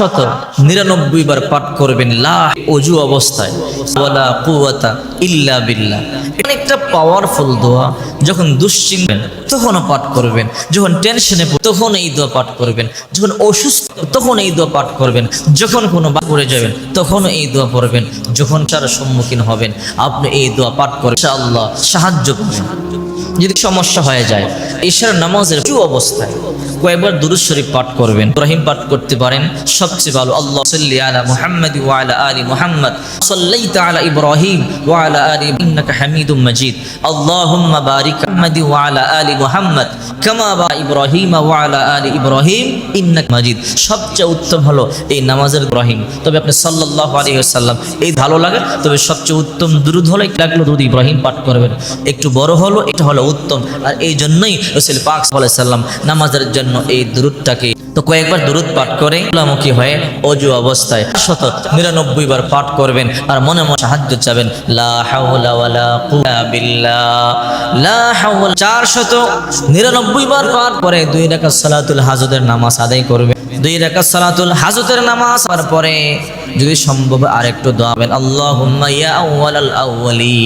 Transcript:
শত নিরানব্বই বার পাঠ করবেন, লা অজু অবস্থায়। একটা পাওয়ারফুল দোয়া। যখন দুশ্চিন্তেন তখনও পাঠ করবেন। যখন টেনশনে তখন এই দোয়া পাঠ করবেন। যখন অসুস্থ, তখন এই দোয়া পাঠ করবেন। যখন কোনো বা পড়ে যাবেন তখন এই দোয়া পড়বেন। যখন তার সম্মুখীন হবেন, আপনি এই দোয়া পাঠ করবেন। আল্লাহ সাহায্য করবেন। যদি সমস্যা হয়ে যায় ঈশার নামাজের উঁচু অবস্থায় কয়েকবার দুরুদ শরীফ পাঠ করবেন, ইব্রাহিম পাঠ করতে পারেন, সবচেয়ে ভালো আল্লাহ সাল্লি আলা মুহাম্মদ ওয়া আলা আলি মুহাম্মদ, সাল্লাইতা আলা ইব্রাহিম ওয়া আলা আলি ইন্নাকা হামিদুম মাজিদ। আল্লাহুম্মা বারিক মুহাম্মদ ওয়া আলা আলি মুহাম্মদ, কামা বা ইব্রাহিম ওয়া আলা আলি ইব্রাহিম, ইন্নাকা মাজিদ। সবচেয়ে উত্তম হলো এই নামাজের ইব্রাহিম। তবে আপনি সাল্লাল্লাহু আলাইহি ওয়াসাল্লাম, এই ভালো লাগে, তবে সবচেয়ে উত্তম দুরুদ হলো লাগল দুরুদ ইব্রাহিম পাঠ করবেন। একটু বড় হলো, এটা হলো উত্তম। আর এই জন্যই রসুল পাক সাল্লাম নামাজের জন্য এই দুরুদটাকে তো কয়েকবার দুরুদ পাঠ করে মুখী হয়ে অজু অবস্থায় শত নিরানব্বই বার পাঠ করবেন আর মনে মনে সাহায্য চাবেন চার শত নিরানব্বই বার পাঠ করে দুই রাকাত সালাতুল নামাজ আদায় করবেন। দুই রাকাত সালাতুল হাজতের নামাজ পরে যদি সম্ভব আরেকটু দোয়া আল্লাহুম্মা ইয়া আউয়ালাল আউয়ালি